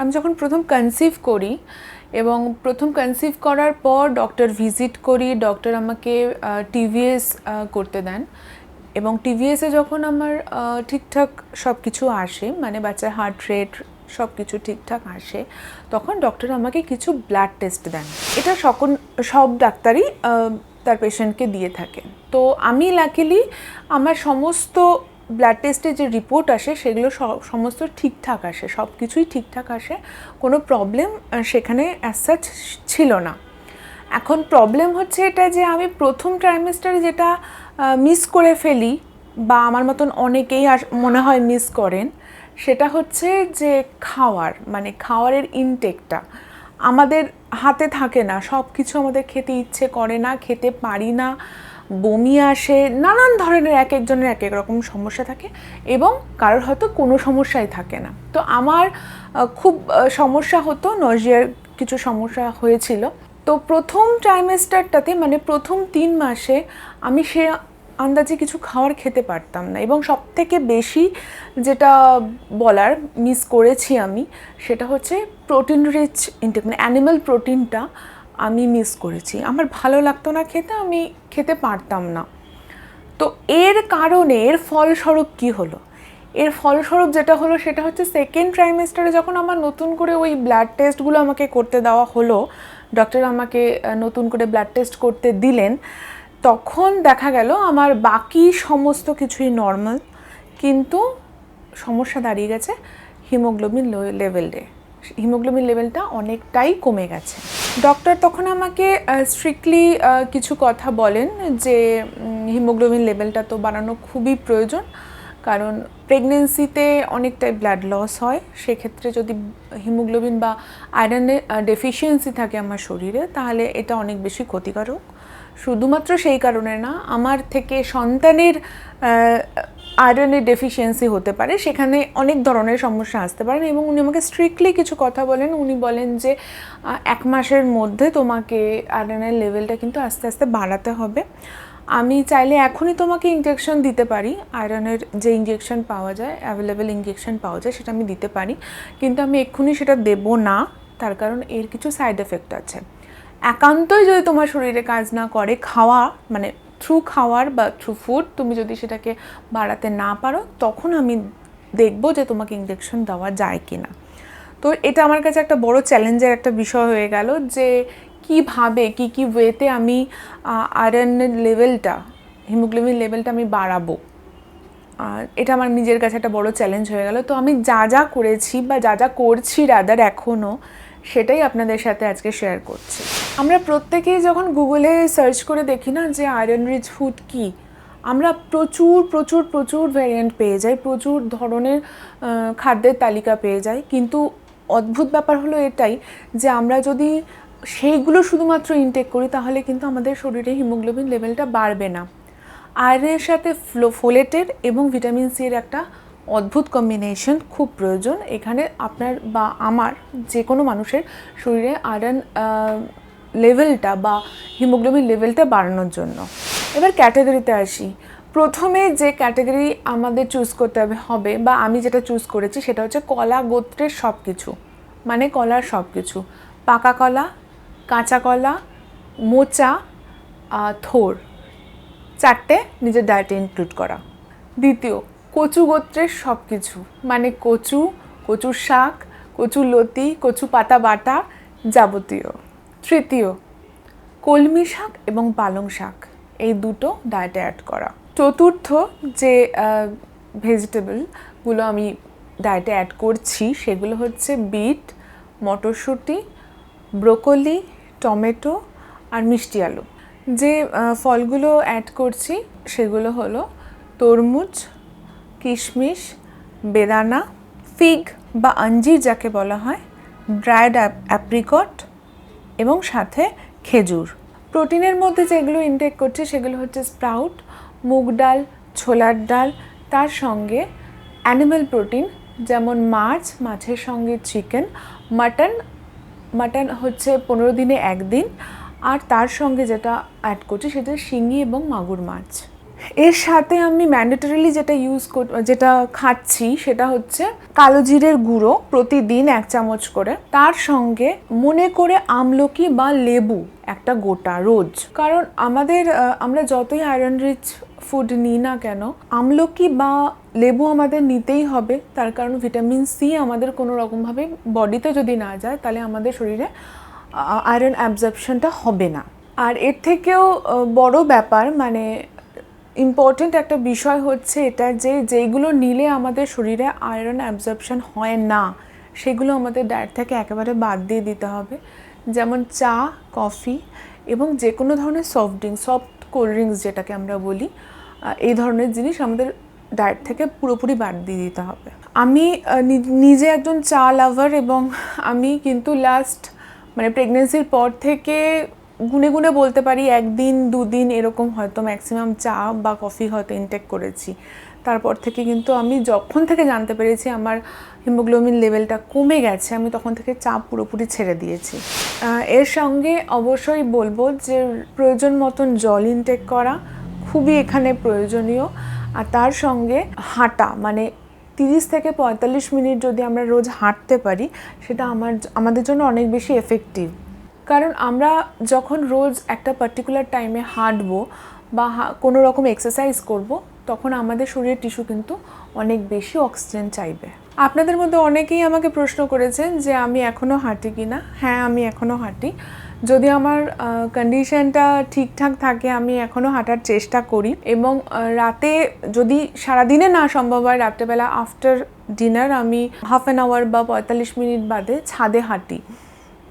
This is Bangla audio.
আমি যখন প্রথম কনসিভ করি এবং প্রথম কনসিভ করার পর ডক্টর ভিজিট করি ডক্টর আমাকে টিভিএস করতে দেন। এবং টিভিএসে যখন আমার ঠিকঠাক সব কিছু আসে মানে বাচ্চার হার্ট রেট সব কিছু ঠিকঠাক আসে, তখন ডক্টর আমাকে কিছু ব্লাড টেস্ট দেন। এটা সকল, সব ডাক্তারই তার পেশেন্টকে দিয়ে থাকেন তো আমি লাকিলি আমার সমস্ত ব্লাড টেস্টের যে রিপোর্ট আসে, সেগুলো সমস্ত ঠিকঠাক আসে সব কিছুই ঠিকঠাক আসে, কোনো প্রবলেম সেখানে অ্যাসাচ ছিল না। এখন প্রবলেম হচ্ছে এটা যে আমি প্রথম ট্রাইমেস্টারে যেটা মিস করে ফেলি, বা আমার মতন অনেকেই মনে হয় মিস করেন, সেটা হচ্ছে যে খাওয়ার মানে খাওয়ারের ইনটেকটা আমাদের হাতে থাকে না সব কিছু আমাদের খেতে ইচ্ছে করে না, খেতে পারি না বমি আসে, নানান ধরনের এক একজনের এক এক রকম সমস্যা থাকে এবং কারোর হয়তো কোনো সমস্যাই থাকে না। তো আমার খুব সমস্যা হতো, নজিয়ার কিছু সমস্যা হয়েছিল। তো প্রথম ট্রাইমেস্টারটাতে মানে প্রথম তিন মাসে আমি সে আন্দাজে কিছু খাওয়ার খেতে পারতাম না এবং সব থেকে বেশি যেটা বলার মিস করেছি আমি, সেটা হচ্ছে প্রোটিন রিচ ইনটেক মানে অ্যানিমাল প্রোটিনটা আমি মিস করেছি। আমার ভালো লাগতো না খেতে, আমি খেতে পারতাম না। তো এর কারণে, এর ফলস্বরূপ কি হলো? এর ফলস্বরূপ যেটা হলো, সেটা হচ্ছে সেকেন্ড ট্রাইমেস্টারে যখন আমার নতুন করে ওই ব্লাড টেস্টগুলো আমাকে করতে দেওয়া হলো ডক্টর আমাকে নতুন করে ব্লাড টেস্ট করতে দিলেন, তখন দেখা গেল আমার বাকি সমস্ত কিছুই নর্মাল কিন্তু সমস্যা দাঁড়িয়ে গেছে হিমোগ্লোবিন লেভেলে হিমোগ্লোবিন লেভেলটা অনেকটাই কমে গেছে। ডক্টর তখন আমাকে স্ট্রিক্টলি কিছু কথা বলেন যে হিমোগ্লোবিন লেভেলটা তো বাড়ানো খুবই প্রয়োজন। কারণ প্রেগনেন্সিতে অনেকটাই ব্লাড লস হয়। সেক্ষেত্রে যদি হিমোগ্লোবিন বা আয়রনের ডেফিসিয়েন্সি থাকে আমার শরীরে, তাহলে এটা অনেক বেশি ক্ষতিকারক। শুধুমাত্র সেই কারণে না, আমার থেকে সন্তানের আয়রনের ডেফিসিয়েন্সি হতে পারে, সেখানে অনেক ধরনের সমস্যা আসতে পারেন এবং উনি আমাকে স্ট্রিক্টলি কিছু কথা বলেন। উনি বলেন যে এক মাসের মধ্যে তোমাকে আয়রনের লেভেলটা কিন্তু আস্তে আস্তে বাড়াতে হবে। আমি চাইলে এখনই তোমাকে ইঞ্জেকশন দিতে পারি। আয়রনের যে ইঞ্জেকশন পাওয়া যায় অ্যাভেলেবেল ইঞ্জেকশন পাওয়া যায়, সেটা আমি দিতে পারি। কিন্তু আমি এক্ষুনি সেটা দেব না, তার কারণ এর কিছু সাইড এফেক্ট আছে। একান্তই যদি তোমার শরীরে কাজ না করে, খাওয়া মানে থ্রু খাওয়ার বা থ্রু ফুড তুমি যদি সেটাকে বাড়াতে না পারো, তখন আমি দেখব যে তোমাকে ইঞ্জেকশন দেওয়া যায় কি না তো এটা আমার কাছে একটা বড় চ্যালেঞ্জের একটা বিষয় হয়ে গেল যে কীভাবে, কি কি ওয়েতে আমি আয়রনের লেভেলটা হিমোগ্লোবিন লেভেলটা আমি বাড়াবো। এটা আমার নিজের কাছে একটা বড় চ্যালেঞ্জ হয়ে গেল। তো আমি যা যা করেছি বা যা যা করছি রাদার এখনও সেটাই আপনাদের সাথে আজকে শেয়ার করছি। আমরা প্রত্যেকেই যখন গুগলে সার্চ করে দেখি না যে আয়রন রিচ ফুড কী, আমরা প্রচুর প্রচুর প্রচুর ভ্যারিয়েন্ট পেয়ে যাই, প্রচুর ধরনের খাদ্যের তালিকা পেয়ে যাই। কিন্তু অদ্ভুত ব্যাপার হলো এটাই যে আমরা যদি সেইগুলো শুধুমাত্র ইনটেক করি, তাহলে কিন্তু আমাদের শরীরে হিমোগ্লোবিন লেভেলটা বাড়বে না। আয়রনের সাথে ফ্লো ফোলেটের এবং ভিটামিন সি এর একটা অদ্ভুত কম্বিনেশন খুব প্রয়োজন। এখানে আপনার বা আমার যে কোনো মানুষের শরীরে আয়রন লেভেলটা বা হিমোগ্লোবিন লেভেলটা বাড়ানোর জন্য। এবার ক্যাটাগরিতে আসি। প্রথমে যে ক্যাটাগরি আমাদের চুজ করতে হবে বা আমি যেটা চুজ করেছি সেটা হচ্ছে কলা, গোত্রের সব কিছু মানে কলার সব কিছু পাকা কলা, কাঁচা কলা, মোচা থোর। চারটে নিজের ডায়েটে ইনক্লুড করা। দ্বিতীয় কচু গোত্রের সব কিছু মানে কচু কচুর শাক, কচু লতি, কচু পাতা বাটা যাবতীয়। তৃতীয়, কলমি শাক এবং পালং শাক। এই দুটো ডায়েটে অ্যাড করা। চতুর্থ যে ভেজিটেবলগুলো আমি ডায়েটে অ্যাড করছি, সেগুলো হচ্ছে বিট, মটরশুঁটি, ব্রোকলি, টমেটো আর মিষ্টি আলু। যে ফলগুলো অ্যাড করছি, সেগুলো হলো তরমুজ কিশমিশ, বেদানা, ফিগ বা আঞ্জির যাকে বলা হয়, ড্রায়েড অ্যাপ্রিকট এবং সাথে খেজুর। প্রোটিনের মধ্যে যেগুলো ইনটেক করছে সেগুলো হচ্ছে স্প্রাউট, মুগ ডাল, ছোলার ডাল, তার সঙ্গে অ্যানিম্যাল প্রোটিন যেমন মাছ, মাছের সঙ্গে চিকেন মাটন মাটন হচ্ছে পনেরো দিনে একদিন, আর তার সঙ্গে যেটা অ্যাড করছি সেটা শিঙি এবং মাগুর মাছ। এর সাথে আমি ম্যান্ডেটরিলি যেটা ইউজ যেটা খাচ্ছি সেটা হচ্ছে কালো জিরের গুঁড়ো প্রতিদিন এক চামচ করে। তার সঙ্গে মনে করে আমলকি বা লেবু একটা গোটা রোজ। কারণ আমাদের আমরা যতই আয়রন রিচ ফুড নিই না কেন, আমলকি বা লেবু আমাদের নিতেই হবে। তার কারণ ভিটামিন সি আমাদের কোনো রকমভাবে বডিতে যদি না যায়, তাহলে আমাদের শরীরে আয়রন অ্যাবজর্পশনটা হবে না। আর এর থেকেও বড় ব্যাপার মানে ইম্পর্টেন্ট একটা বিষয় হচ্ছে এটা যে যেইগুলো নিলে আমাদের শরীরে আয়রন অ্যাবজর্পশন হয় না, সেগুলো আমাদের ডায়েট থেকে একেবারে বাদ দিয়ে দিতে হবে। যেমন চা কফি এবং যে কোনো ধরনের soft drinks soft cold drinks যেটাকে আমরা বলি এই ধরনের জিনিস আমাদের ডায়েট থেকে পুরোপুরি বাদ দিয়ে দিতে হবে। আমি নিজে একজন চা লাভার এবং আমি কিন্তু লাস্ট মানে প্রেগনেন্সির পর থেকে গুনে গুনে বলতে পারি, একদিন, দুদিন এরকম হয়তো ম্যাক্সিমাম চা বা কফি হয়তো ইনটেক করেছি। তারপর থেকে কিন্তু আমি যখন থেকে জানতে পেরেছি আমার হিমোগ্লোবিন লেভেলটা কমে গেছে, আমি তখন থেকে চা পুরোপুরি ছেড়ে দিয়েছি। এর সঙ্গে অবশ্যই বলব যে প্রয়োজন মতন জল ইনটেক করা খুবই এখানে প্রয়োজনীয়। আর তার সঙ্গে হাঁটা মানে তিরিশ থেকে পঁয়তাল্লিশ মিনিট যদি আমরা রোজ হাঁটতে পারি, সেটা আমার, আমাদের জন্য অনেক বেশি এফেক্টিভ কারণ আমরা যখন রোজ একটা পার্টিকুলার টাইমে হাঁটবো বা কোনো রকম এক্সারসাইজ করব, তখন আমাদের শরীরের টিস্যু কিন্তু অনেক বেশি অক্সিজেন চাইবে। আপনাদের মধ্যে অনেকেই আমাকে প্রশ্ন করেছেন যে আমি এখনও হাঁটি কি না হ্যাঁ আমি এখনও হাঁটি। যদি আমার কন্ডিশনটা ঠিকঠাক থাকে, আমি এখনও হাঁটার চেষ্টা করি। এবং রাতে যদি সারাদিনে না সম্ভব হয়, রাত্রেবেলা আফটার ডিনার আমি হাফ অ্যান আওয়ার বা পঁয়তাল্লিশ মিনিট বাদে ছাদে হাঁটি।